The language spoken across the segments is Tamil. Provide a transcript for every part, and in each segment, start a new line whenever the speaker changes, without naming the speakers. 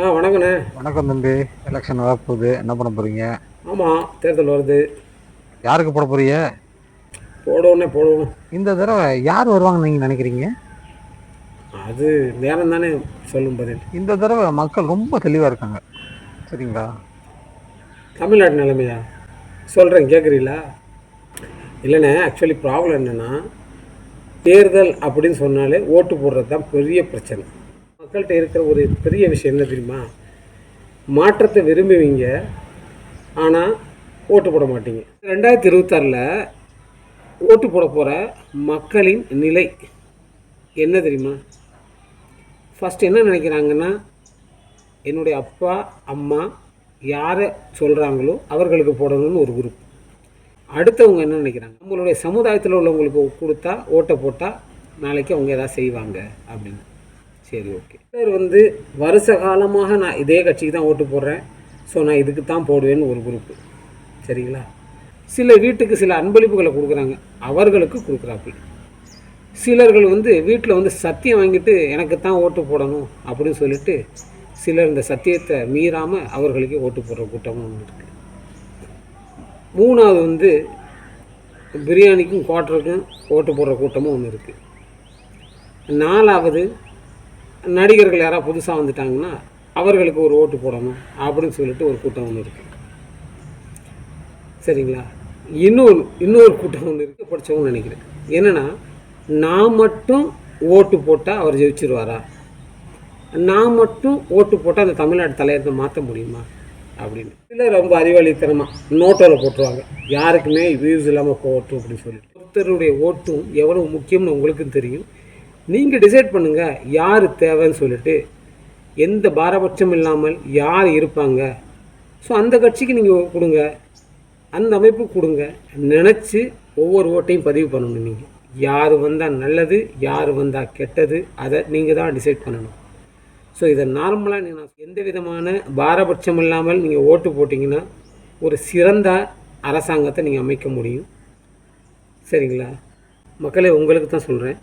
ஆ வணக்கண்ணே.
வணக்கம் தம்பி. எலெக்ஷன் வரப்போகுது என்ன பண்ண போறீங்க?
ஆமாம் தேர்தல் வருது.
யாருக்கு போட போறீங்க?
போடுவோன்னே போடுவோம்.
இந்த தடவை யார் வருவாங்கன்னு நீங்க நினைக்கிறீங்க?
அது நேரம் தானே சொல்லும் பதில்.
இந்த தடவை மக்கள் ரொம்ப தெளிவா இருக்காங்க. சரிங்களா?
தமிழ்நாட்டு நிலைமையா? சொல்கிறேன் கேட்குறீங்களா இல்லைண்ணே ஆக்சுவலி ப்ராப்ளம் என்னென்னா தேர்தல் அப்படின்னு சொன்னாலே ஓட்டு போடுறது தான் பெரிய பிரச்சனை. மக்கள்கிட்ட இருக்கிற ஒரு பெரிய விஷயம் என்ன தெரியுமா? மாற்றத்தை விரும்புவீங்க ஆனால் ஓட்டு போட மாட்டீங்க. ரெண்டாயிரத்தி இருபத்தாறில் ஓட்டு போட போகிற மக்களின் நிலை என்ன தெரியுமா? ஃபஸ்ட் என்ன நினைக்கிறாங்கன்னா என்னுடைய அப்பா அம்மா யாரை சொல்கிறாங்களோ அவர்களுக்கு போடணும்னு ஒரு குரூப் அடுத்தவங்க என்ன நினைக்கிறாங்க? நம்மளுடைய சமுதாயத்தில் உள்ளவங்களுக்கு கொடுத்தா ஓட்டை போட்டால் நாளைக்கு அவங்க எதாவது செய்வாங்க அப்படின்னு. சரி ஓகே சார் வந்து வருஷ காலமாக நான் இதே கட்சிக்கு தான் ஓட்டு போடுறேன். ஸோ நான் இதுக்கு தான் போடுவேன்னு ஒரு குரூப்பு. சரிங்களா? சில வீட்டுக்கு சில அன்பளிப்புகளை கொடுக்குறாங்க. அவர்களுக்கு கொடுக்குறாப்பி சிலர்கள் வந்து வீட்டில் வந்து சத்தியம் வாங்கிட்டு எனக்கு தான் ஓட்டு போடணும் அப்படின்னு சொல்லிட்டு சிலர் இந்த சத்தியத்தை மீறாமல் அவர்களுக்கே ஓட்டு போடுற கூட்டமும் ஒன்று இருக்குது மூணாவது வந்து பிரியாணிக்கும் குவாட்டருக்கும் ஓட்டு போடுற கூட்டமும் ஒன்று இருக்குது நாலாவது நடிகர்கள் யாராவது புதுசாக வந்துட்டாங்கன்னா அவர்களுக்கு ஒரு ஓட்டு போடணும் அப்படின்னு சொல்லிட்டு ஒரு கூட்டம் ஒன்று இருக்குது சரிங்களா? இன்னொரு இன்னொரு கூட்டம் ஒன்று இருக்குது படித்தவங்க நினைக்கிறேன். என்னென்னா நான் மட்டும் ஓட்டு போட்டால் அவர் ஜெயிச்சிருவாரா? நான் மட்டும் ஓட்டு போட்டால் அந்த தமிழ்நாடு தலையத்தை மாற்ற முடியுமா? அப்படின்னு. இதில் ரொம்ப அறிவாளித்தனமாக நோட்டோவில் போட்டுருவாங்க. யாருக்குமே வியூஸ் இல்லாமல் போட்டும் அப்படின்னு சொல்லிட்டு. ஒருத்தருடைய ஓட்டும் எவ்வளோ முக்கியம்னு உங்களுக்கும் தெரியும். நீங்கள் டிசைட் பண்ணுங்கள் யார் தேவைன்னு சொல்லிட்டு. எந்த பாரபட்சம் இல்லாமல் யார் இருப்பாங்க? ஸோ அந்த கட்சிக்கு நீங்கள் கொடுங்க. அந்த அமைப்பு கொடுங்க. நினச்சி ஒவ்வொரு ஓட்டையும் பதிவு பண்ணணும் நீங்கள் யார் வந்தால் நல்லது யார் வந்தால் கெட்டது அதை நீங்கள் தான் டிசைட் பண்ணணும். ஸோ இதை நார்மலாக நீங்கள் எந்த விதமான பாரபட்சம் இல்லாமல் நீங்கள் ஓட்டு போட்டிங்கன்னா ஒரு சிறந்த அரசாங்கத்தை நீங்கள் அமைக்க முடியும். சரிங்களா? மக்களே உங்களுக்கு தான் சொல்கிறேன்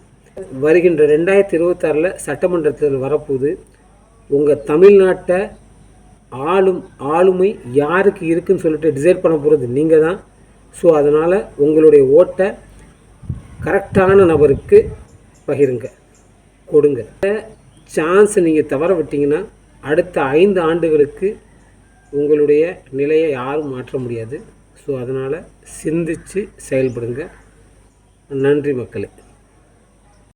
வருகின்ற ரெண்டாயிரத்தி இருபத்தாறில் சட்டமன்றத்தில் வரப்போகுது. உங்கள் தமிழ்நாட்டை ஆளும் ஆளுமை யாருக்கு இருக்குன்னு சொல்லிட்டு டிசைட் பண்ண போகிறது நீங்கள் தான் ஸோ அதனால் உங்களுடைய ஓட்டை கரெக்டான நபருக்கு பகிருங்க கொடுங்க. சான்ஸ் நீங்கள் தவற விட்டிங்கன்னா அடுத்த ஐந்து ஆண்டுகளுக்கு உங்களுடைய நிலையை யாரும் மாற்ற முடியாது. ஸோ அதனால் சிந்தித்து செயல்படுங்க. நன்றி மக்களே.